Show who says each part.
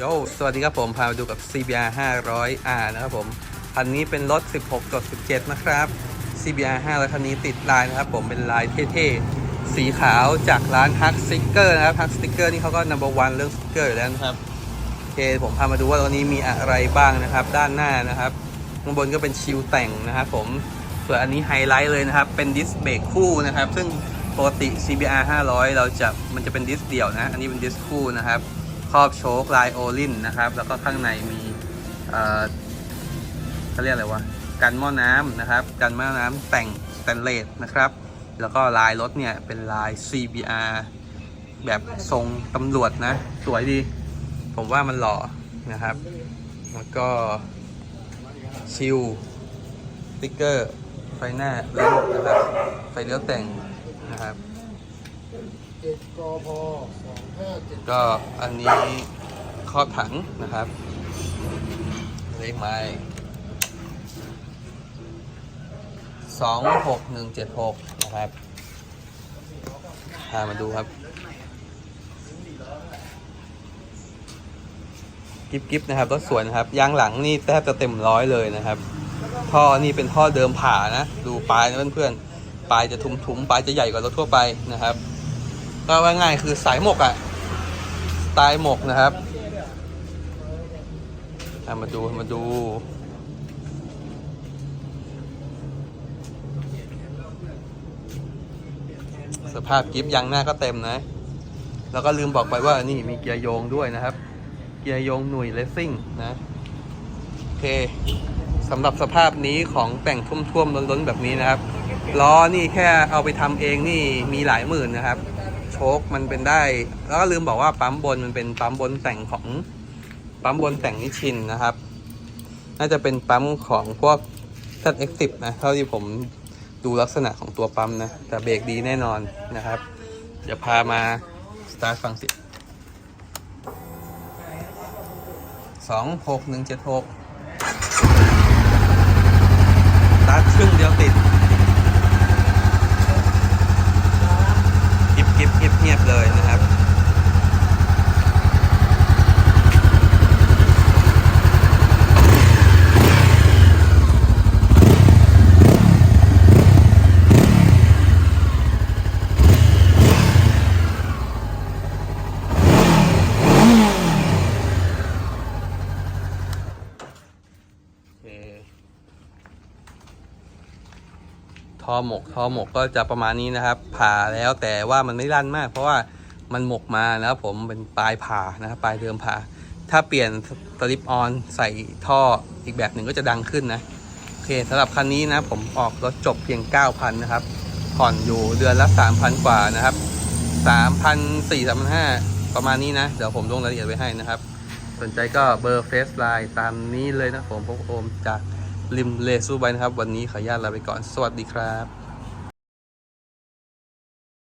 Speaker 1: โยสวัสดีครับผมพามาดูกับ CBR 500R นะครับผมคันนี้เป็นรถ 16.17 นะครับ CBR 500คันนี้ติดลายนะครับผมเป็นลายเท่ๆ สีขาวจากร้าน Hug Sticker นะครับ Hug Sticker นี่เขาก็ number one เรื่องสติกเกอร์อยู่แล้วนะครับโอเคผมพามาดูว่าตอนนี้มีอะไรบ้างนะครับ ด้านหน้านะครับ ข้างบนก็เป็นชิลแต่งนะครับผมส่วนอันนี้ไฮไลท์เลยนะครับ เป็นดิสเบรกคู่นะครับ ซึ่งปกติ CBR 500 เราจะมันจะเป็นดิสเดี่ยวนะ อันนี้เป็นดิสคู่นะครับ ครอบโชคลายโอลินนะครับ แล้วก็ข้างในมีเอ่อเขาเรียกอะไรวะกันหม้อน้ำนะครับ กันหม้อน้ำแต่งสแตนเลสนะครับ แล้วก็ลายรถเนี่ยเป็นลาย CBR แบบทรงตำรวจนะ สวยดี ผมว่ามันหล่อนะครับ แล้วก็ชิลสติ๊กเกอร์ ไฟหน้าเลี้ยวนะครับ ไฟเลี้ยวแต่งนะครับ
Speaker 2: เจ็ดกพสอง
Speaker 1: ก็อันนี้ครอบถังนะครับ เลขไม้สองหกหนึ่งเจ็ดหกนะครับพามาดูครับ กิฟกิฟนะครับรถสวยนะครับยางหลังนี่แทบจะเต็มร้อยเลยนะครับ ท่อนี่เป็นท่อเดิมผ่านะ ดูปลายนะเพื่อนๆปลายจะทุ้มๆปลายจะใหญ่กว่ารถทั่วไปนะครับ ก็ว่าง่ายคือสายหมกอะสไตล์หมกนะครับมาดูมาดู สภาพกิฟต์ยางหน้าก็เต็มนะ แล้วก็ลืมบอกไปว่านี่มีเกียร์โยงด้วยนะครับ เกียร์โยงหน่วยเลสซิ่งนะ โอเคสำหรับสภาพนี้ของแต่งท่วมๆล้นๆแบบนี้นะครับล้อนี่แค่เอาไปทำเองนี่มีหลายหมื่นนะครับ โชคมันเป็นได้ แล้วก็ลืมบอกว่าปั๊มบนมันเป็นปั๊มบนแต่งของปั๊มบนแต่งนิชินนะครับ น่าจะเป็นปั๊มของพวก ZX10 นะเท่าที่ผมดูลักษณะของตัวปั๊มนะ แต่เบรกดีแน่นอนนะครับเดี๋ยวพามาสตาร์ทฟังเสียงสองหกหนึ่งเจ็ดหกสตาร์ทชึ่งเดียวติด กิบกิบกิบเงียบเลยนะครับ โอเคท่ อหมกท่อหมกก็จะประมาณนี้นะครับ ผ่าแล้วแต่ว่ามันไม่ลั่นมาก เพราะว่ามันหมกมานะครับผมเป็นปลายผ่านะครับปลายเดิมผ่า ถ้าเปลี่ยนสลิปออนใส่ท่ออีกแบบหนึ่งก็จะดังขึ้นนะโอเคสำหรับคันนี้นะผมออกรถจบเพียง 9,000นะครับผ่อนอยู่เดือนละ 3,000 กว่านะครับ3,400 3,500ประมาณนี้นะ เดี๋ยวผมลงรายละเอียดไว้ให้นะครับ สนใจก็เบอร์เฟซไลน์ตามนี้เลยนะผมพบโอมจาก ริมเลซูไบนะครับ วันนี้ขออนุญาตลาไปก่อน สวัสดีครับ